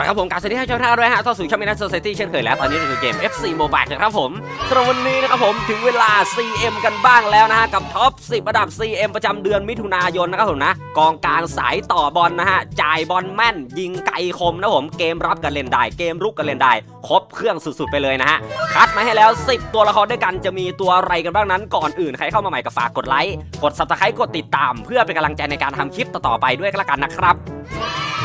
อาละครับผมการสวัสดีท่านชมทุกท่าด้วยฮะเข้าสู่ช่องมินัสโซซิตี้เช่นเคยแล้วตอนนี้เราคือเกม FC Mobile นะครับผมสำหรับวันนี้นะครับผมถึงเวลา CM กันบ้างแล้วนะฮะ กับท็อป 10 ระดับ CM ประจำเดือนมิถุนายนนะครับผมนะ กองกลางสายต่อบอลนะฮะ จ่ายบอลแม่น ยิงไกลคมนะผม เกมรับกันเล่นได้ เกมรุกกันเล่นได้ ครบเครื่องสุดๆไปเลยนะฮะ คัดมาให้แล้ว 10 ตัวละครด้วยกันจะมีตัวอะไรกันบ้างนั้นก่อนอื่นใครเข้ามาใหม่ก็ฝากกดไลค์ กด subscribe กดติดตาม เพื่อเป็นกำลังใจในการทำคลิปต่อๆไปด้วยก็แล้วกันนะครับ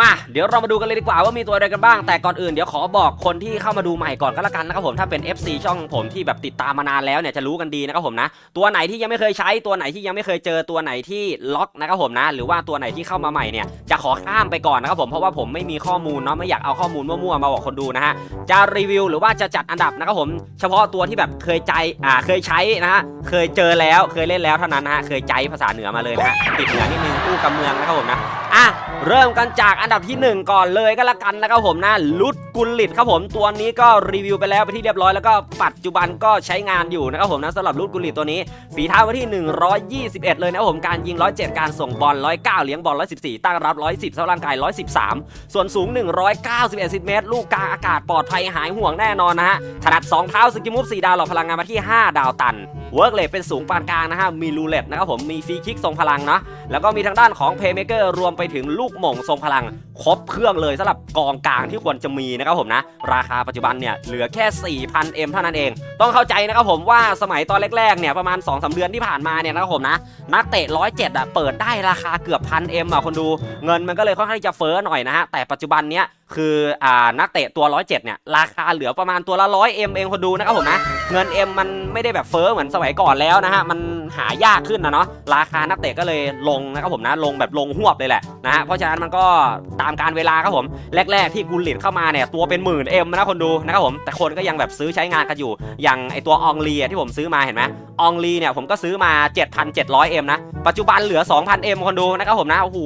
มาเดี๋ยวเรามาดูกันเลยดีกว่าว่ามีตัวอะไรกันบ้าง แต่ก่อนอื่นเดี๋ยวขอบอกคนที่เข้ามาดูใหม่ก่อนก็แล้วกันนะครับผมถ้าเป็น FC ช่องผมที่แบบติดตามมานานแล้วเนี่ยจะรู้กันดีนะครับผมนะ ตัวไหนที่ยังไม่เคยใช้ตัวไหนที่ยังไม่เคยเจอตัวไหนที่ล็อกนะครับผมนะ หรือว่าตัวไหนที่เข้ามาใหม่เนี่ยจะขอข้ามไปก่อนนะครับผมเพราะว่าผมไม่มีข้อมูลเนาะไม่อยากเอาข้อมูลมั่วๆมาบอกคนดูนะฮะจะรีวิวหรือว่าจะจัดอันดับนะครับผมเฉพาะตัวที่แบบเคยใจอ่าเคยใช้นะฮะเคยเจอแล้วเคยเล่นแล้วเท่านั้นนะฮะเคยใจภาษาเหนือมาเลยนะฮะติดเหนือนิดนึงอู้กับเมืองนะครับผมนะอะเริ่มกันจากอันดับที่ 1 ก่อนเลยก็แล้วกันนะครับผมนะลุดกุลลิตครับผมตัวนี้ก็รีวิวไปแล้วไปที่เรียบร้อยแล้วก็ปัจจุบันก็ใช้งานอยู่นะครับผมนะสำหรับลุดกุลลิตตัวนี้ ฝีเท้ามาที่ 121 เลยนะครับผมการยิง 107 การส่งบอล 109 เลี้ยงบอล 114 ตั้งรับ 110เท่าร่างกาย 113 ส่วนสูง 191เซนติเมตร ลูกกลางอากาศปลอดภัยหายห่วงแน่นอนนะฮะถนัด2เท้าสกิมูฟ4ดาวหลอกพลังงานมาที่ 5 ดาวตันเวิร์กเลทเป็นสูงปานกลางนะฮะมีรูเล็ตนะครับผมมีฟรีคิกทรงพลังนะแล้วก็มีทางด้านของเพย์เมเกอร์รวมไปถึงลูกหม่งทรงพลัง ครบเครื่องเลยสำหรับกองกลางที่ควรจะมีนะครับผมนะ ราคาปัจจุบันเนี่ยเหลือแค่ 4,000 M เท่านั้นเอง ต้องเข้าใจนะครับผมว่าสมัยตอนแรกๆเนี่ยประมาณ2-3เดือนที่ผ่านมาเนี่ยนะครับผมนะนักเตะร้อยเจ็ดอะเปิดได้ราคาเกือบพันเอ็มอะคนดู เงินมันก็เลยค่อนข้างที่จะเฟ้อหน่อยนะฮะแต่ปัจจุบันเนี้ย คืออ่านักเตะตัว 107 เนี่ย ราคาเหลือประมาณตัวละ 100 M เองคนดูนะครับผมนะ เงิน M มันไม่ได้แบบเฟอ้อเหมือนสมัยก่อนแล้วนะฮะ มันหายากขึ้นนะเนาะ ราคานักเตะก็เลยลงนะครับผมนะ ลงแบบลงหวบเลยแหละนะฮะ เพราะฉะนั้นมันก็ตามการเวลาครับผม แรก ๆ ที่กุลลิตเข้ามาเนี่ย ตัวเป็นหมื่น M นะคนดูนะครับผม แต่คนก็ยังแบบซื้อใช้งานกันอยู่ อย่างไอตัวอองลีที่ผมซื้อมาเห็นไหมอองลีเนี่ยผมก็ซื้อมา 7,700 M นะ ปัจจุบันเหลือ 2,000 M คนดูนะครับผมนะ โอ้โห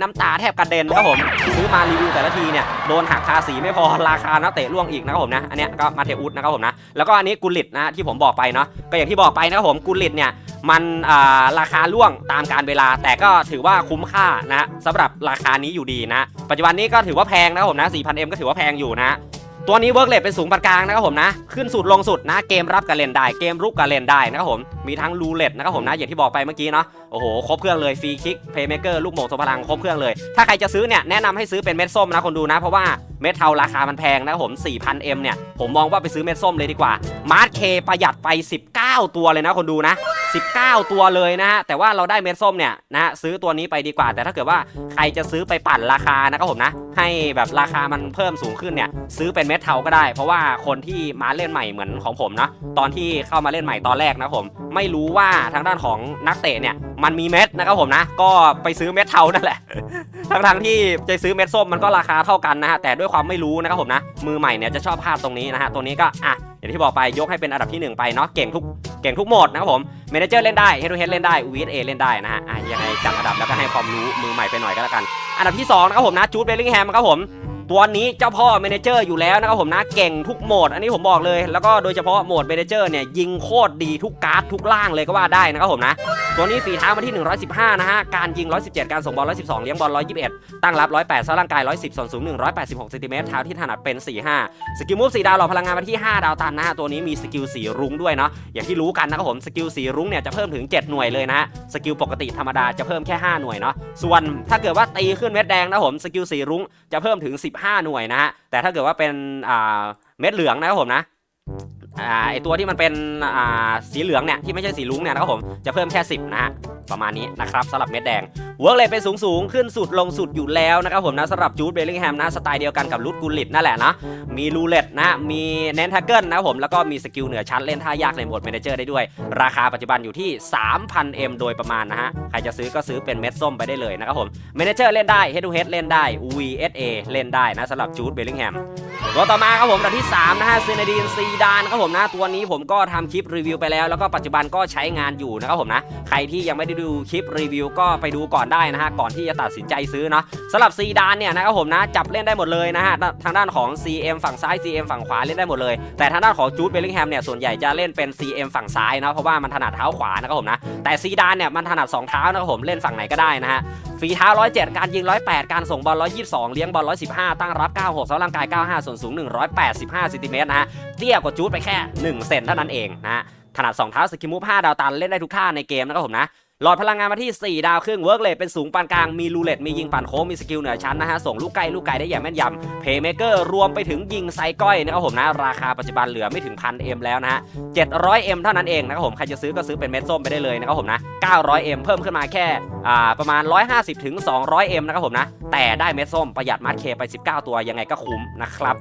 น้ำตาแทบกระเด็นครับผม ซื้อมารีวิวแต่ละทีเนี่ยโดนหักภาษีไม่พอราคานักเตะล่วงอีกนะครับผมนะอันเนี้ยก็มาเทอุสนะครับผมนะแล้วก็อันนี้กุลิตนะที่ผมบอกไปเนาะก็อย่างที่บอกไปนะครับผมกุลิตเนี่ยมันาราคาล่วงตามการเวลา แต่ก็ถือว่าคุ้มค่านะสำหรับราคานี้อยู่ดีนะ ปัจจุบันนี้ก็ถือว่าแพงนะครับผมนะ 4,000M ก็ถือว่าแพงอยู่นะ ตัวนี้เวิร์กเลทเป็นสูงปานกลางนะครับผมนะ ขึ้นสุดลงสุดนะ เกมรับกับเล่นได้ เกมรุกกับเล่นได้นะครับผม มีทั้งรูเลตนะครับผมนะ อย่างที่บอกไปเมื่อกี้เนาะ โอ้โห ครบเครื่องเลย ฟรีคิก เพย์เมเกอร์ ลูกโม่งทรงพลัง ครบเครื่องเลย ถ้าใครจะซื้อเนี่ยแนะนำให้ซื้อเป็นเม็ดส้มนะคนดูนะ เพราะว่าเม็ดเทาราคามันแพงนะครับผม 4,000M เนี่ย ผมมองว่าไปซื้อเม็ดส้มเลยดีกว่า มาร์ทเคประหยัดไป 19 ตัวเลยนะคนดูนะ 19 ตัวเลยนะฮะแต่ว่าเราได้เม็ดส้มเนี่ยนะซื้อตัวนี้ไปดีกว่า แต่ถ้าเกิดว่าใครจะซื้อไปปั่นราคานะครับผมนะ ให้แบบราคามันเพิ่มสูงขึ้นเนี่ยซื้อเป็นเม็ดเทาก็ได้ เพราะว่าคนที่มาเล่นใหม่เหมือนของผมนะตอนที่เข้ามาเล่นใหม่ตอนแรกนะผมไม่รู้ว่าทางด้านของนักเตะเนี่ยมันมีเม็ดนะครับผมนะ ก็ไปซื้อเม็ดเทานั่นแหละทั้งทางๆที่จะซื้อเม็ดส้มมันก็ราคาเท่ากันนะฮะแต่ด้วยความไม่รู้นะครับผมนะมือใหม่เนี่ยจะชอบพลาดตรงนี้นะฮะตัวนี้ก็อะ อย่างที่บอกไปยกให้เป็นอันดับที่หนึ่งไปเนาะเก่งทุกเก่งทุกโหมดนะครับผมเมเนเจอร์เล่นได้เฮดูเฮดเล่นได้ VSA เล่นได้นะฮะยังไงจับอันดับแล้วก็ให้ความรู้มือใหม่ไปหน่อยก็แล้วกัน อันดับที่สองนะครับผมนะจูดเบลลิงแฮมครับผม ตัวนี้เจ้าพ่อเมนเจอร์อยู่แล้วนะครับผมนะเก่งทุกโหมด อันนี้ผมบอกเลย แล้วก็โดยเฉพาะโหมดเมนเจอร์เนี่ยยิงโคตรดีทุกการ์ดทุกล่างเลยก็ว่าได้นะครับผมนะตัวนี้ฝีเท้ามาที่ 115 นะฮะ การยิง 117 การส่งบอล 112 เลี้ยงบอล 121 ตั้งรับ 108สร้างร่างกาย 110ส่วนสูง 186ซนติเมตรเท้าที่ถนัดเป็น 45 สกิลมูฟ4ดาวหล่อพลังงานมาที่ 5 ดาวตันนะฮะ ตัวนี้มีสกิลสีรุ้งด้วยเนาะ อย่างที่รู้กันนะครับผม สกิลสีรุ้งเนี่ยจะเพิ่มถึง 7 หน่วยเลยนะฮะ สกิลปกติธรรมดาจะเพิ่มแค่ 5 หน่วยเนาะ ส่วนถ้าเกิดว่าตีขึ้นเม็ดแดงนะผม สกิลสีรุ้งจะเพิ่มถึง5 หน่วยนะฮะ แต่ถ้าเกิดว่าเป็นเม็ดเหลืองนะครับผมนะไอตัวที่มันเป็นสีเหลืองเนี่ยที่ไม่ใช่สีลุ้งเนี่ยนะครับผมจะเพิ่มแค่ 10 นะฮะ ประมาณนี้นะครับสำหรับเม็ดแดงเวิร์กเลยเป็นสูงสูงขึ้นสุดลงสุดอยู่แล้วนะครับผมนะสำหรับจูดเบลลิงแฮมนะสไตล์เดียวกันกับลูดกูลิตนั่นแหละนะมีรูเล็ตนะมีเน้นทักเกิลนะครับผมแล้วก็มีสกิลเหนือชั้นเล่นท่ายากในโหมดเมนเจอร์ได้ด้วย ราคาปัจจุบันอยู่ที่ 3,000M โดยประมาณนะฮะใครจะซื้อก็ซื้อเป็นเม็ดส้มไปได้เลยนะครับผมเมนเจอร์เล่นได้ Head to Head เล่นได้ VSA เล่นได้นะสำหรับจูดเบลลิงแฮม ตัวต่อมาครับผมอันดับที่3นะฮะซีนดีนซีดานครับผมนะตัวนี้ผมก็ทำคลิปรีวิวไปแล้ว แล้วก็ปัจจุบันก็ใช้งานอยู่นะครับผมนะใครที่ยังไม่ได้ดูคลิปรีวิวก็ไปดูก่อนได้นะฮะก่อนที่จะตัดสินใจซื้อเนาะสำหรับซีดานเนี่ยนะครับผมนะจับเล่นได้หมดเลยนะฮะทางด้านของ CM ฝั่งซ้าย CM ฝั่งขวาเล่นได้หมดเลย แต่ทางด้านของจูดเบลลิงแฮมเนี่ยส่วนใหญ่จะเล่นเป็น CM ฝั่งซ้ายนะเพราะว่ามันถนัดเท้าขวานะครับผมนะแต่ซีดานเนี่ยมันถนัดสองเท้านะครับผมเล่นฝั่งไหนก็ได้นะฮะฝีเท้า107 การยิง 108 การส่งบอล122 เลี้ยงบอล115 ตั้งรับ 96สำร่างกาย 95ส่วนสูง 185เซนติเมตรนะฮะ เตี้ยกว่าจูดไปแค่ 1 เซนเท่านั้นเองนะฮะถนัด2เท้าสกิมูฟ5ดาวตันเล่นได้ทุกท่าในเกมนะครับผมนะ หลอดพลังงานมาที่ 4 ดาวครึ่งเวิร์กเลทเป็นสูงปานกลาง มีรูเล็ตมียิงปั่นโค้งมีสกิลเหนือชั้นนะฮะ ส่งลูกไกลลูกไกลได้อย่างแม่นยำเพย์เมเกอร์รวมไปถึงยิงไซก้อยนะครับผมนะ ราคาปัจจุบันเหลือไม่ถึงพันเอ็มแล้วนะฮะ 700M เอ็มเท่านั้นเองนะครับผม ใครจะซื้อก็ซื้อเป็นเม็ดส้มไปได้เลยนะครับผมนะ 900M เอ็มเพิ่มขึ้นมาแค่อ่าประมาณ150ถึง 200M นะครับผมนะแต่ได้เม็ดส้มประหยัดมาร์เคไป 19 ตัวยังไงก็คุ้มนะครับ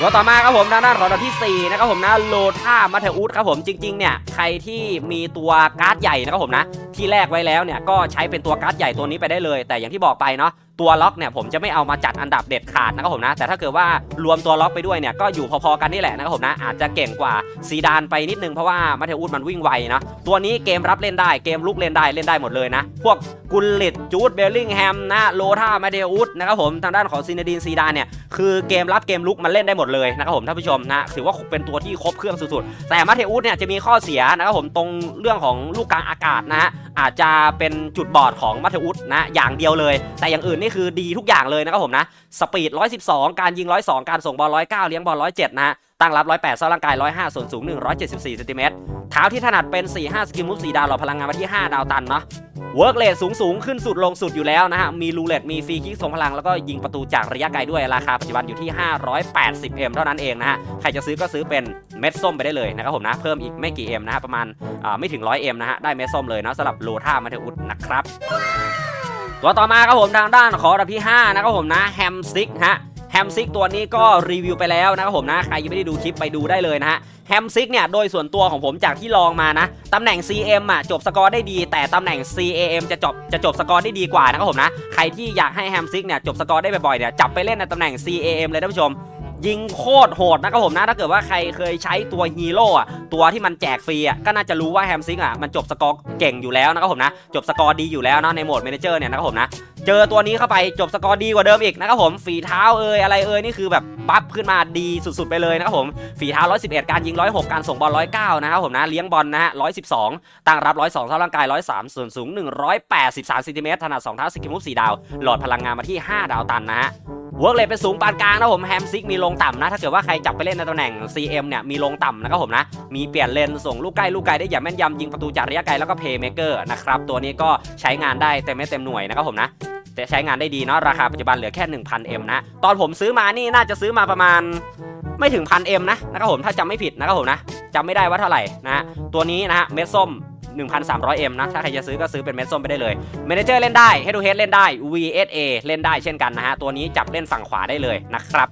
ตัวต่อมาครับผมทางด้านของอันที่4นะครับผมนะโลท่ามาเทอุสครับผมจริงๆเนี่ยใครที่มีตัวการ์ดใหญ่นะครับผมนะที่แลกไว้แล้วเนี่ยก็ใช้เป็นตัวการ์ดใหญ่ตัวนี้ไปได้เลย แต่อย่างที่บอกไปเนาะตัวล็อกเนี่ยผมจะไม่เอามาจัดอันดับเด็ดขาดนะครับผมนะแต่ถ้าเกิดว่ารวมตัวล็อกไปด้วยเนี่ยก็อยู่พอๆกันนี่แหละนะครับผมนะอาจจะเก่งกว่าซีดานไปนิดนึงเพราะว่ามาเทอุสมันวิ่งไวเนาะตัวนี้เกมรับเล่นได้เกมลุกเล่นได้เล่นได้หมดเลยนะพวกกุลลิตจูดเบลลิงแฮมนะโลท่ามาเทอุสนะครับผมทางด้านของซีนดีนซีดานเนี่ยคือเกมรับเกมลุกมันเล่นได้หมดเลยนะครับผมท่านผู้ชมนะถือว่าเป็นตัวที่ครบเครื่องสุดๆ แต่มาเทอุสเนี่ยจะมีข้อเสียนะครับผมตรงเรื่องของลูกกลางอากาศนะฮะอาจจะเป็นจุดบอดของมาเทอุสนะอย่างเดียวเลย แต่อย่างอื่นนี่คือดีทุกอย่างเลยนะครับผมนะสปีด 112 การยิง 102 การส่งบอล 109 เลี้ยงบอล 107 นะฮะ ตั้งรับ 108ซ้าร่างกาย 105 ส่วนสูง 174เซนติเมตรเท้าที่ถนัดเป็น 4-5 สกิลมูฟ4ดาวหล่อพลังงานมาที่ 5 ดาวตันเนาะเวิร์กเลทสูงสูงขึ้นสุดลงสุดอยู่แล้วนะฮะ มีรูเลตมีฟรีคิกทรงพลัง แล้วก็ยิงประตูจากระยะไกลด้วยราคาปัจจุบันอยู่ที่ 580M เท่านั้นเองนะฮะ ใครจะซื้อก็ซื้อเป็นเม็ดส้มไปได้เลยนะครับผมนะ เพิ่มอีกไม่กี่ M นะฮะ ประมาณไม่ถึง 100M นะฮะ ได้เม็ดส้มเลยนะสำหรับโลท่ามาเทอุสนะครับ ตัวต่อมาครับผมทางด้านของอันดับที่ 5 นะครับผมนะแฮมซิกฮะ แฮมซิกตัวนี้ก็รีวิวไปแล้วนะครับผมนะใครยังไม่ได้ดูคลิปไปดูได้เลยนะฮะแฮมซิกเนี่ยโดยส่วนตัวของผมจากที่ลองมานะตำแหน่ง CM อะจบสกอร์ได้ดี แต่ตำแหน่ง CAM จะจบจะจบสกอร์ได้ดีกว่านะครับผมนะใครที่อยากให้แฮมซิกเนี่ยจบสกอร์ได้บ่อยๆเนี่ยจับไปเล่นในตำแหน่ง CAM เลยท่านผู้ชมยิงโคตรโหดนะครับผมนะถ้าเกิดว่าใครเคยใช้ตัวฮีโร่อะตัวที่มันแจกฟรีอะก็น่าจะรู้ว่าแฮมซิงอะมันจบสกอร์เก่งอยู่แล้วนะครับผมนะ จบสกอร์ดีอยู่แล้วเนาะในโหมดเมนเจอร์เนี่ยนะครับผมนะเจอตัวนี้เข้าไปจบสกอร์ดีกว่าเดิมอีกนะครับผมฝีเท้าเอยอะไรเอยนี่คือแบบบัฟขึ้นมาดีสุดๆไปเลยนะครับผมฝีเท้า 111 การยิง 106 การส่งบอล 109 นะครับผมนะเลี้ยงบอลนะฮะ 112 ตั้งรับ 102เท่าร่างกาย 103 ส่วนสูง 183เซนติเมตรถนัด2เท้าสกิมูฟ4ดาว หลอดพลังงานมาที่ 5 ดาวตันนะฮะเวิร์กเลยเป็นสูงปานกลางนะผมแฮมซิกมีลงต่ำนะ ถ้าเกิดว่าใครจับไปเล่นในตำแหน่ง CM เนี่ยมีลงต่ำนะครับผมนะ มีเปลี่ยนเลนส่งลูกใกล้ลูกไกลได้อย่างแม่นยำยิงประตูจากระยะไกลแล้วก็เพย์เมเกอร์นะครับตัวนี้ก็ใช้งานได้เต็มไม่เต็มหน่วยนะครับผมนะ แต่ใช้งานได้ดีเนาะราคาปัจจุบันเหลือแค่ 1,000M นะ ตอนผมซื้อมานี่น่าจะซื้อมาประมาณไม่ถึง 1,000M นะนะครับผมถ้าจำไม่ผิดนะครับผมนะจำไม่ได้ว่าเท่าไหร่นะตัวนี้นะฮะเม็ดส้ม 1,300M นะ ถ้าใครจะซื้อก็ซื้อเป็นเม็ดส้มไปได้เลยเมนเจอร์เล่นได้ Head to Head เล่นได้ VSA เล่นได้เช่นกันนะฮะตัวนี้จับเล่นฝั่งขวาได้เลยนะครับ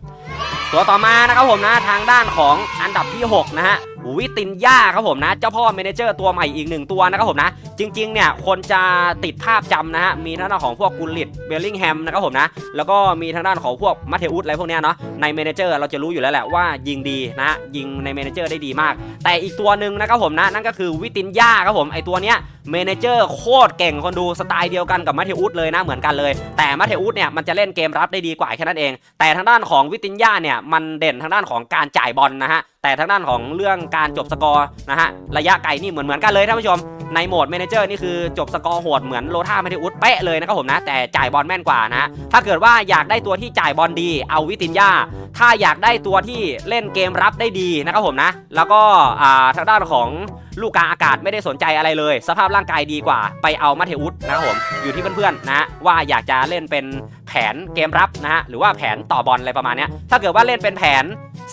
ตัวต่อมานะครับผมนะทางด้านของอันดับที่ 6 นะฮะวิตินย่าครับผมนะ เจ้าพ่อเมนเจอร์ตัวใหม่อีกหนึ่งตัวนะครับผมนะ จริงๆเนี่ยคนจะติดภาพจำนะฮะมีทางด้านของพวกกุลิตเบลลิงแฮมนะครับผมนะแล้วก็มีทางด้านของพวกมาเทอุสอะไรพวกเนี้ยเนาะในเมนเจอร์เราจะรู้อยู่แล้วแหละว่ายิงดีนะฮะยิงในเมนเจอร์ได้ดีมาก แต่อีกตัวหนึ่งนะครับผมนะนั่นก็คือวิตินยาครับผมไอตัวเนี้ยเมนเจอร์โคตรเก่งคนดูสไตล์เดียวกันกับมาเทอุสเลยนะเหมือนกันเลย แต่มาเทอุสเนี่ยมันจะเล่นเกมรับได้ดีกว่าแค่นั้นเอง แต่ทางด้านของวิตินยาเนี่ยมันเด่นทางด้านของการจ่ายบอลนะฮะแต่ทางด้านของเรื่องการจบสกอร์นะฮะระยะไกลนี่เหมือนเหมือนกันเลยท่านผู้ชมในโหมดเมเนเจอร์นี่คือจบสกอร์โหดเหมือนโลท่ามาเทอุสเป๊ะเลยนะครับผมนะ แต่จ่ายบอลแม่นกว่านะ ถ้าเกิดว่าอยากได้ตัวที่จ่ายบอลดี เอาวิตินยาถ้าอยากได้ตัวที่เล่นเกมรับได้ดีนะครับผมนะ แล้วก็อ่าทางด้านของลูกกลางอากาศไม่ได้สนใจอะไรเลย สภาพร่างกายดีกว่า ไปเอามาเทอุสนะครับผมอยู่ที่เพื่อนๆนะฮะว่าอยากจะเล่นเป็นแผนเกมรับนะฮะหรือว่าแผนต่อบอลอะไรประมาณนี้ถ้าเกิดว่าเล่นเป็นแผน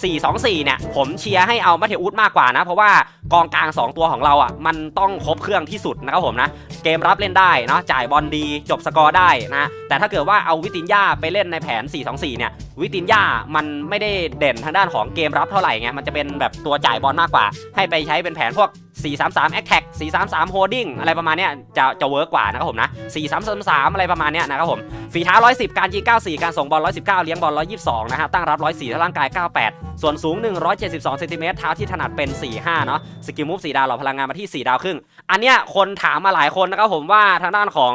4-2-4 เนี่ย ผมเชียร์ให้เอามาเทอุสมากกว่านะ เพราะว่ากองกลาง 2 ตัวของเราอะมันต้องครบเครื่องที่สุดนะครับผมนะ เกมรับเล่นได้เนาะจ่ายบอลดีจบสกอร์ได้นะ แต่ถ้าเกิดว่าเอาวิตินยาไปเล่นในแผน 4-2-4 เนี่ย วิตินยามันไม่ได้เด่นทางด้านของเกมรับเท่าไหร่ไงมันจะเป็นแบบตัวจ่ายบอลมากกว่า ให้ไปใช้เป็นแผนพวก 433 Attack 433 Holding อะไรประมาณเนี้ยจะจะเวิร์กกว่านะครับผมนะ 4333 อะไรประมาณเนี้ยนะครับผมฝีเท้า 110 การยิง94 การส่งบอล 119 เลี้ยงบอล 122 นะฮะ ตั้งรับ 104ท่าร่างกาย 98 ส่วนสูง 172เซนติเมตรเท้าที่ถนัดเป็น 45 เนาะสกิลมูฟ4ดาวหล่อพลังงานมาที่ 4 ดาวครึ่ง อันเนี้ยคนถามมาหลายคนนะครับผมว่าทางด้านของ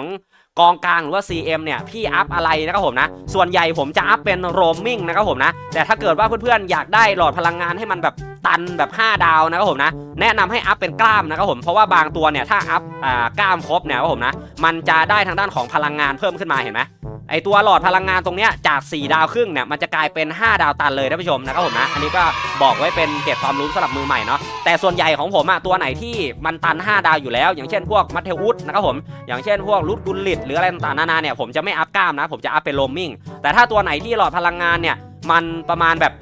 กองกลางหรือว่า CM เนี่ยพี่อัพอะไรนะครับผมนะ ส่วนใหญ่ผมจะอัพเป็นโรมมิ่งนะครับผมนะ แต่ถ้าเกิดว่าเพื่อนๆอยากได้หลอดพลังงานให้มันแบบตันแบบ 5 ดาวนะครับผมนะ แนะนำให้อัพเป็นกล้ามนะครับผมเพราะว่าบางตัวเนี่ยถ้าอัพอ่ากล้ามครบเนี่ยนะครับผมนะ มันจะได้ทางด้านของพลังงานเพิ่มขึ้นมาเห็นไหม ไอตัวหลอดพลังงานตรงเนี้ยจาก 4 ดาวครึ่งเนี่ยมันจะกลายเป็น 5 ดาวตันเลยท่านผู้ชมนะครับผมนะอันนี้ก็บอกไว้เป็นเก็บความรู้สำหรับมือใหม่เนาะแต่ส่วนใหญ่ของผมอะตัวไหนที่มันตัน 5 ดาวอยู่แล้ว อย่างเช่นพวกมัทเทอุสนะครับผมอย่างเช่นพวกลูดกุลลิตหรืออะไรต่างๆนานาเนี่ยผมจะไม่อัพกล้ามนะผมจะอัพเป็นโลมมิ่งแต่ถ้าตัวไหนที่หลอดพลังงานเนี่ยมันประมาณแบบ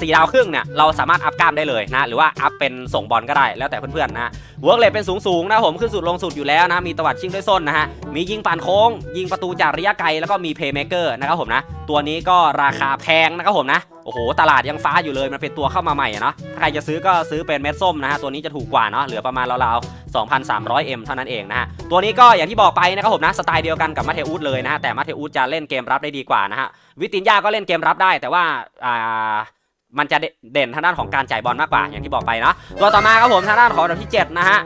สี่ดาวครึ่งเนี่ยเราสามารถอัพกล้ามได้เลยนะหรือว่าอัพเป็นส่งบอลก็ได้แล้วแต่เพื่อนๆนะเวิร์กเลทเป็นสูงสูงๆนะผมขึ้นสุดลงสุดอยู่แล้วนะมีตวัดชิงด้วยส้นนะฮะมียิงปานโค้ง ยิงประตูจากระยะไกลแล้วก็มีเพย์เมเกอร์นะครับผมนะตัวนี้ก็ราคาแพงนะครับผมนะ โอ้โห ตลาดยังฟ้าอยู่เลย มันเป็นตัวเข้ามาใหม่อะเนาะถ้าใครจะซื้อก็ซื้อเป็นเม็ดส้มนะฮะ ตัวนี้จะถูกกว่าเนาะ เหลือประมาณราวๆ 2,300M เท่านั้นเองนะฮะ ตัวนี้ก็อย่างที่บอกไปนะครับผมนะ สไตล์เดียวกันกับมาเทอุสเลยนะฮะ แต่มาเทอุสจะเล่นเกมรับได้ดีกว่านะฮะ วิตินยาก็เล่นเกมรับได้ แต่ว่า อ่ามันจะเด่นทางด้านของการจ่ายบอลมากกว่าอย่างที่บอกไปเนาะตัวต่อมาครับผมทางด้านของอันดับที่ 7 นะฮะ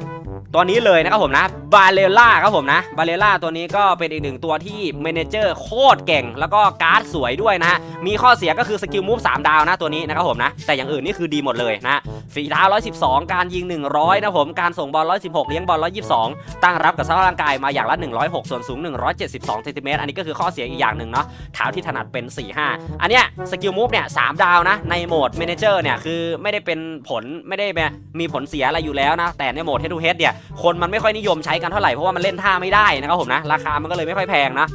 ตัวนี้เลยนะครับผมนะบาเลล่าครับผมนะบาเลล่าตัวนี้ก็เป็นอีกหนึ่งตัวที่เมนเจอร์โคตรเก่ง แล้วก็การ์ดสวยด้วยนะฮะมีข้อเสียก็คือสกิลมูฟ3ดาวนะตัวนี้นะครับผมนะแต่อย่างอื่นนี่คือดีหมดเลยนะ ฝีเท้า 112 การยิง 100 นะผม การส่งบอล 116 เลี้ยงบอล 122 ตั้งรับกับสภาพร่างกายมาอย่างละ 106 ส่วนสูง 172เซนติเมตรอันนี้ก็คือข้อเสียอีกอย่างหนึ่งเนาะเท้าที่ถนัดเป็น 4-5 อันเนี้ยสกิลมูฟเนี่ยสดาวนะ ในโหมดเมนเจอร์เนี่ยคือไม่ได้เป็นผลไม่ได้มีผลเสียอะไรอยู่แล้วนะ แต่ในโหมด head to head เนี่ยคนมันไม่ค่อยนิยมใช้กันเท่าไหร่เพราะว่ามันเล่นท่าไม่ได้นะครับผมนะราคามันก็เลยไม่ค่อยแพงนะ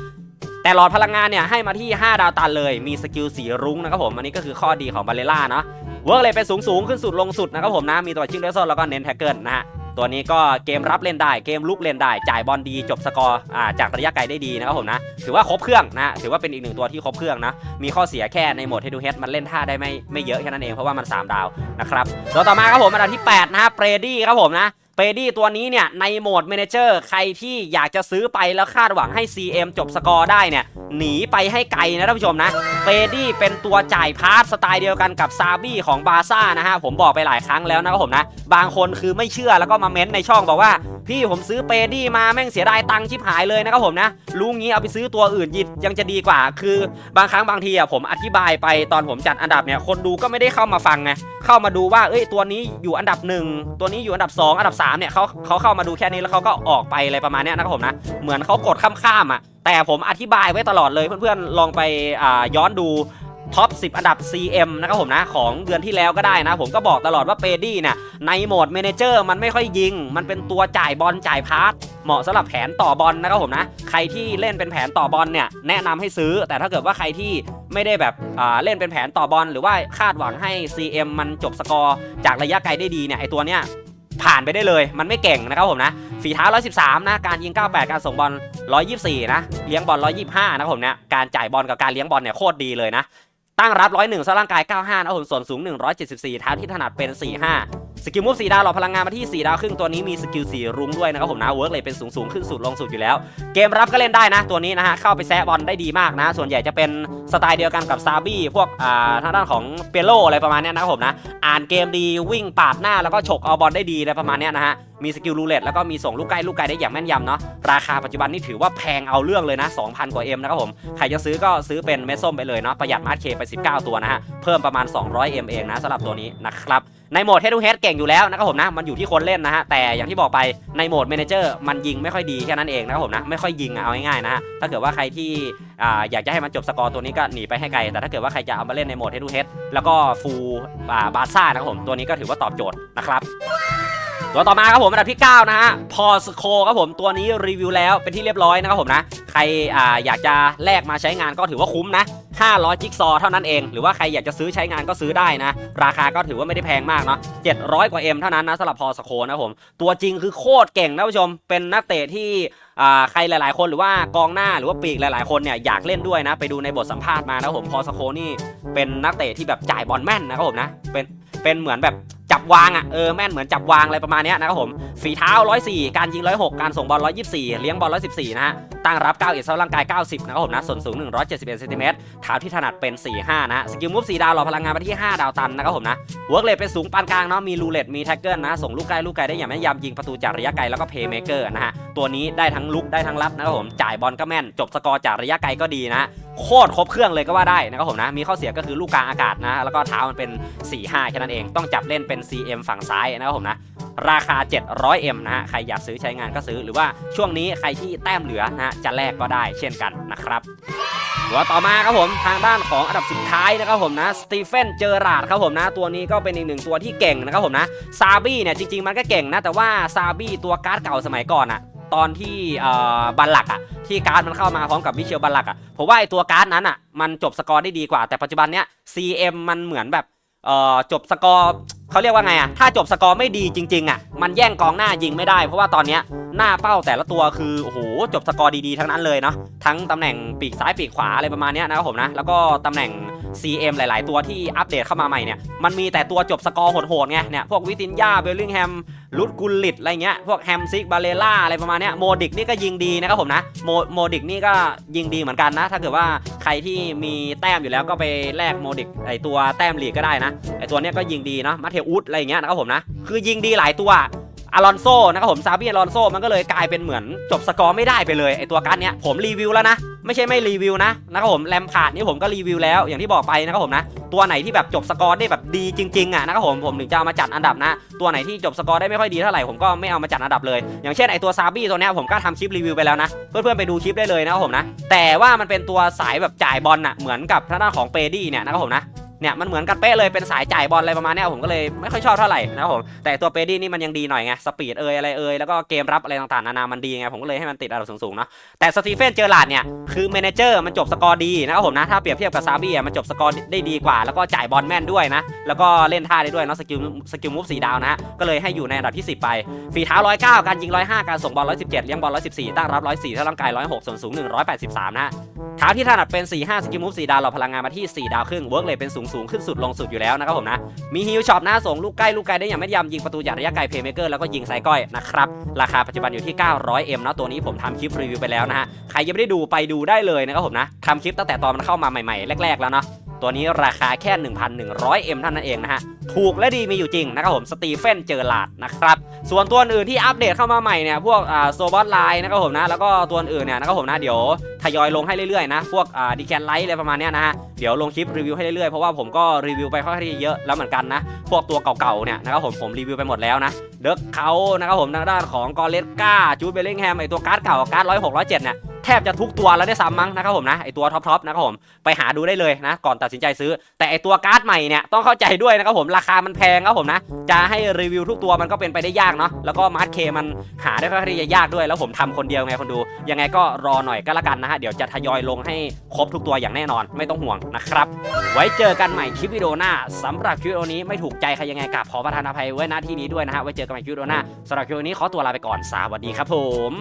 แต่หลอดพลังงานเนี่ยให้มาที่ 5 ดาวตันเลย มีสกิลสีรุ้งนะครับผม อันนี้ก็คือข้อดีของบาเลล่าเนาะ เวิร์กเลยเป็นสูงสูงขึ้นสุดลงสุดนะครับผมนะ มีตัวชิงเดซอนแล้วก็เน้นแท็กเกิลนะฮะ ตัวนี้ก็เกมรับเล่นได้ เกมลุกเล่นได้ จ่ายบอลดี จบสกอร์อ่าจากระยะไกลได้ดีนะครับผมนะ ถือว่าครบเครื่องนะ ถือว่าเป็นอีกหนึ่งตัวที่ครบเครื่องนะ มีข้อเสียแค่ในโหมด head to head มันเล่นท่าได้ไม่ไม่เยอะแค่นั้นเอง เพราะว่ามัน 3 ดาวนะครับ ตัวต่อมาครับผมอันดับที่8นะฮะเปรดี้ครับผมนะ เปดี้ตัวนี้เนี่ยในโหมด Manager ใครที่อยากจะซื้อไปแล้วคาดหวังให้ CM จบสกอร์ได้เนี่ยหนีไปให้ไกลนะท่านผู้ชมนะเปดี้เป็นตัวจ่ายพาร์ทสไตล์เดียวกันกับซาบี้ของบาซ่านะฮะผมบอกไปหลายครั้งแล้วนะครับผมนะ บางคนคือไม่เชื่อแล้วก็มาเม้นในช่องบอกว่า พี่ผมซื้อเปดี้มาแม่งเสียดายตังค์ชิบหายเลยนะครับผมนะรู้งี้เอาไปซื้อตัวอื่นยิยังจะดีกว่า คือบางครั้งบางทีอะผมอธิบายไปตอนผมจัดอันดับเนี่ยคนดูก็ไม่ได้เข้ามาฟังไงเข้ามาดูว่าเอ้ยตัวนี้อยู่อันดับหนึ่งตัวนี้อยู่อันดับ 2 อันดับ3เนี่ยเขาเขาเข้ามาดูแค่นี้แล้วเขาก็ออกไปอะไรประมาณนี้นะครับผมนะ เหมือนเขากดข้ามๆอะ แต่ผมอธิบายไว้ตลอดเลยเพื่อนๆ ลองไปอ่าย้อนดูท็อป 10 อันดับ CM นะครับผมนะ ของเดือนที่แล้วก็ได้นะ ผมก็บอกตลอดว่าเปดี้เนี่ยในโหมดเมเนเจอร์มันไม่ค่อยยิง มันเป็นตัวจ่ายบอลจ่ายพาสเหมาะสำหรับแผนต่อบอลนะครับผมนะ ใครที่เล่นเป็นแผนต่อบอลเนี่ยแนะนำให้ซื้อ แต่ถ้าเกิดว่าใครที่ไม่ได้แบบเล่นเป็นแผนต่อบอล หรือว่าคาดหวังให้ CM มันจบสกอร์จากระยะไกลได้ดีเนี่ยไอตัวเนี้ย ผ่านไปได้เลย มันไม่เก่งนะครับผมนะ ฝีเท้า 113 นะ การยิง 98 การส่งบอล 124 นะ เลี้ยงบอล 125 นะครับผมเนี่ย การจ่ายบอลกับการเลี้ยงบอลเนี่ยโคตรดีเลยนะ ตั้งรับ 101สร่างกาย 95 นะผมส่วนสูง 174 เท้าที่ถนัดเป็น 45 สกิลมูฟสีดาวหลอพลังงานมาที่ 4 ดาวครึ่งตัวนี้มีสกิลสีรุ้งด้วยนะครับผมนะเวิร์กเลยเป็นสูงสูงขึ้นสุดลงสุดอยู่แล้ว เกมรับก็เล่นได้นะ ตัวนี้นะฮะเข้าไปแซะบอลได้ดีมากนะ ส่วนใหญ่จะเป็นสไตล์เดียวกันกับซาบี้พวกอ่าทางด้านของเปโลอะไรประมาณนี้นะครับผมนะ อ่านเกมดีวิ่งปาดหน้าแล้วก็ฉกเอาบอลได้ดีอะไรประมาณนี้นะฮะ มีสกิลรูเล็ตแล้วก็มีส่งลูกใกล้ลูกไกลได้อย่างแม่นยำเนาะราคาปัจจุบันนี่ถือว่าแพงเอาเรื่องเลยนะ 2,000 กว่าเอ็มนะครับผมใครจะซื้อก็ซื้อเป็นเม็ดส้มไปเลยเนาะประหยัดมาร์เคไป 19 ตัวนะฮะเพิ่มประมาณ 200 m เองนะสำหรับตัวนี้นะครับในโหมด head to head เก่งอยู่แล้วนะครับผมนะมันอยู่ที่คนเล่นนะฮะแต่อย่างที่บอกไปในโหมด manager มันยิงไม่ค่อยดีแค่นั้นเองนะครับผมนะไม่ค่อยยิงเอาง่ายๆนะฮะถ้าเกิดว่าใครที่ออยากจะให้มันจบสกอร์ตัวนี้ก็หนีไปให้ไกล แต่ถ้าเกิดว่าใครจะเอามาเล่นในโหมด head to head แล้วก็ฟูลบาซ่านะครับผมตัวนี้ก็ถือว่าตอบโจทย์นะครับ ตัวต่อมาครับผมอันดับที่ 9 นะฮะพอสโคครับผมตัวนี้รีวิวแล้วเป็นที่เรียบร้อยนะครับผมนะ ใครอ่าอยากจะแลกมาใช้งานก็ถือว่าคุ้มนะ 500 จิ๊กซอว์เท่านั้นเอง หรือว่าใครอยากจะซื้อใช้งานก็ซื้อได้นะ ราคาก็ถือว่าไม่ได้แพงมากเนาะ700 กว่า M เท่านั้นนะสำหรับพอสโคนะครับผม ตัวจริงคือโคตรเก่งนะผู้ชม เป็นนักเตะที่ใครหลาย ๆ คนหรือว่ากองหน้าหรือว่าปีกหลาย ๆ คนเนี่ยอยากเล่นด้วยนะ ไปดูในบทสัมภาษณ์มานะครับผมพอสโคนี่เป็นนักเตะที่แบบจ่ายบอลแม่นนะครับผมนะเป็นเป็นเหมือนแบบ จับวางอะเออแม่นเหมือนจับวางอะไรประมาณนี้นะครับผมฝีเท้า 104 การยิง 106 การส่งบอล 124 เลี้ยงบอล 114 นะฮะตั้งรับ 9 เอ็ดเซาร่างกาย 90 นะครับผมนะส่วนสูง 171เซนติเมตรเท้าที่ถนัดเป็น 45นะฮะสกิลมูฟ4ดาวหล่อพลังงานมาที่ 5 ดาวตันนะครับผมนะเวิร์กเลทเป็นสูงปานกลางเนาะมีรูเลตมีแท็กเกิลนะส่งลูกไกลลูกไกลได้อย่างแม่นยำยิงประตูจากระยะไกลแล้วก็เพย์เมเกอร์นะฮะตัวนี้ได้ทั้งลุกได้ทั้งรับนะครับผมจ่ายบอลก็แม่นจบสกอร์จากระยะไกลก็ดีนะโคตรครบเครื่องเลยก็ว่าได้นะครับผมนะ มีข้อเสียก็คือลูกกลางอากาศนะ แล้วก็เท้ามันเป็น 4-5แค่นั้นเอง ต้องจับเล่นเป็น CM ฝั่งซ้ายนะครับผมนะ ราคา 700M นะฮะ ใครอยากซื้อใช้งานก็ซื้อ หรือว่าช่วงนี้ใครที่แต้มเหลือนะฮะ จะแลกก็ได้เช่นกันนะครับตัวต่อมาครับผมทางด้านของอันดับสุดท้ายนะครับผมนะสตีเฟนเจอราดครับผมนะตัวนี้ก็เป็นอีกหนึ่งตัวที่เก่งนะครับผมนะซาบี้เนี่ยจริงๆมันก็เก่งนะแต่ว่าซาบี้ตัวการ์ดเก่าสมัยก่อนอะ ตอนที่เอ่อบัลลักอะที่การ์ดมันเข้ามาพร้อมกับมิเชลบัลลักอะผมว่าไอตัวการ์ดนั้นอะมันจบสกอร์ได้ดีกว่า แต่ปัจจุบันเนี้ย CM มันเหมือนแบบเอ่อจบสกอร์เขาเรียกว่าไงอะถ้าจบสกอร์ไม่ดีจริงๆอะมันแย่งกองหน้ายิงไม่ได้ เพราะว่าตอนเนี้ยหน้าเป้าแต่ละตัวคือโอ้โหจบสกอร์ดีๆทั้งนั้นเลยเนาะทั้งตำแหน่งปีกซ้ายปีกขวาอะไรประมาณเนี้ยนะครับผมนะแล้วก็ตำแหน่ง CM หลาย ๆ ตัวที่อัปเดตเข้ามาใหม่เนี่ยมันมีแต่ตัวจบสกอร์โหด ๆ ไงเนี่ยพวกวิตินยาเบลลิงแฮมลุดกุลลิตอะไรเงี้ยพวกแฮมซิกบาเลล่าอะไรประมาณเนี้ยโมดิกนี่ก็ยิงดีนะครับผมนะโมโมดิกนี่ก็ยิงดีเหมือนกันนะ ถ้าเกิดว่าใครที่มีแต้มอยู่แล้วก็ไปแลกโมดิกไอตัวแต้มลีกก็ได้นะไอตัวเนี้ยก็ยิงดีเนาะมาเทอุสอะไรเงี้ยนะครับผมนะคือยิงดีหลายตัว อลอนโซนะครับผมซาบีอลอนโซมันก็เลยกลายเป็นเหมือนจบสกอร์ไม่ได้ไปเลยไอตัวการ์ดเนี้ยผมรีวิวแล้วนะ ไม่ใช่ไม่รีวิวนะนะครับผมแรมพาร์ดนี่ผมก็รีวิวแล้วอย่างที่บอกไปนะครับผมนะตัวไหนที่แบบจบสกอร์ได้แบบดีจริงๆอะนะครับผมผมถึงจะเอามาจัดอันดับนะ ตัวไหนที่จบสกอร์ได้ไม่ค่อยดีเท่าไหร่ผมก็ไม่เอามาจัดอันดับเลย อย่างเช่นไอตัวซาบี้ตัวเนี้ยผมก็ทำคลิปรีวิวไปแล้วนะ เพื่อนๆไปดูคลิปได้เลยนะครับผมนะแต่ว่ามันเป็นตัวสายแบบจ่ายบอลน่ะเหมือนกับทางด้านของเปดี้เนี่ยนะครับผมนะ เนี่ยมันเหมือนกันเป๊ะเลยเป็นสายจ่ายบอลอะไรประมาณนี้ผมก็เลยไม่ค่อยชอบเท่าไหร่นะครับผมแต่ตัวเปดี้นี่มันยังดีหน่อยไงสปีดเอยอะไรเอยแล้วก็เกมรับอะไรต่างๆนานามันดีไงผมก็เลยให้มันติดอันดับสูงๆเนาะแต่สตีเฟนเจอร์ลาดเนี่ยคือเมนเจอร์มันจบสกอร์ดีนะครับผมนะถ้าเปรียบเทียบกับซาบี้อะมันจบสกอร์ได้ดีกว่า แล้วก็จ่ายบอลแม่นด้วยนะแล้วก็เล่นท่าได้ด้วยเนาะสกิลสกิลมูฟสีดาวนะฮะก็เลยให้อยู่ในอันดับที่ 10 ไปฝีเท้า109 การยิง 105 การส่งบอล 117 เลี้ยงบอล 114 ตั้งรับ 104ถ้าร่างกาย 106 ส่วนสูง 183 นะฮะเท้าที่ถนัดเป็น 45 สกิลมูฟ4ดาวหลอพลังงานมาที่ 4 ดาวครึ่งเวิร์กเลยเป็นสูงสูงขึ้นสุดลงสุดอยู่แล้วนะครับผมนะ มีฮิลช็อปหน้าส่งลูกใกล้ลูกไกลได้อย่างแม่นยำยิงประตูจากระยะไกลเพย์เมเกอร์แล้วก็ยิงไซก้อยนะครับ ราคาปัจจุบันอยู่ที่ 900M นะตัวนี้ผมทำคลิปรีวิวไปแล้วนะฮะใครยังไม่ได้ดูไปดูได้เลยนะครับผมนะทำคลิปตั้งแต่ตอนมันเข้ามาใหม่ๆแรกๆแล้วเนาะ ตัวนี้ราคาแค่ 1,100M เท่านั้นเองนะฮะ ถูกและดีมีอยู่จริงนะครับผม สตีเฟนเจอร์ลาดนะครับ ส่วนตัวอื่นที่อัปเดตเข้ามาใหม่เนี่ย พวกโซบอสไลน์นะครับผมนะ แล้วก็ตัวอื่นเนี่ยนะครับผมนะ เดี๋ยวทยอยลงให้เรื่อยๆนะ พวกดีแคนไลท์อะไรประมาณนี้นะฮะ เดี๋ยวลงคลิปรีวิวให้เรื่อยๆ เพราะว่าผมก็รีวิวไปค่อนข้างที่เยอะแล้วเหมือนกันนะ พวกตัวเก่าๆเนี่ยนะครับผมผมรีวิวไปหมดแล้วนะ เด็กเขานะครับผมทางด้านของกอเลสกาจูดเบลลิงแฮมไอตัวการ์ดเก่าการ์ดร้อยหกร้อยเจ็ดเนี่ย แทบจะทุกตัวแล้วได้ซ้ำมั้งนะครับผมนะไอตัวท็อปๆนะครับผมไปหาดูได้เลยนะก่อนตัดสินใจซื้อ แต่ไอตัวการ์ดใหม่เนี่ยต้องเข้าใจด้วยนะครับผมราคามันแพงครับผมนะจะให้รีวิวทุกตัวมันก็เป็นไปได้ยากเนาะแล้วก็มาร์ทเคมันหาได้ค่อนข้างที่จะยากด้วย แล้วผมทำคนเดียวไงคนดู ยังไงก็รอหน่อยก็แล้วกันนะฮะเดี๋ยวจะทยอยลงให้ครบทุกตัวอย่างแน่นอนไม่ต้องห่วงนะครับไว้เจอกันใหม่คลิปวิดีโอหน้าสำหรับคลิปวิดีโอนี้ไม่ถูกใจใครยังไงกับขอประทานอภัยไว้ณที่นี้ด้วยนะฮะไว้เจอกันใหม่คลิปวิดีโอหน้าสำหรับคลิปวิดีโอนี้ขอตัวลาไปก่อนสวัสดีครับผม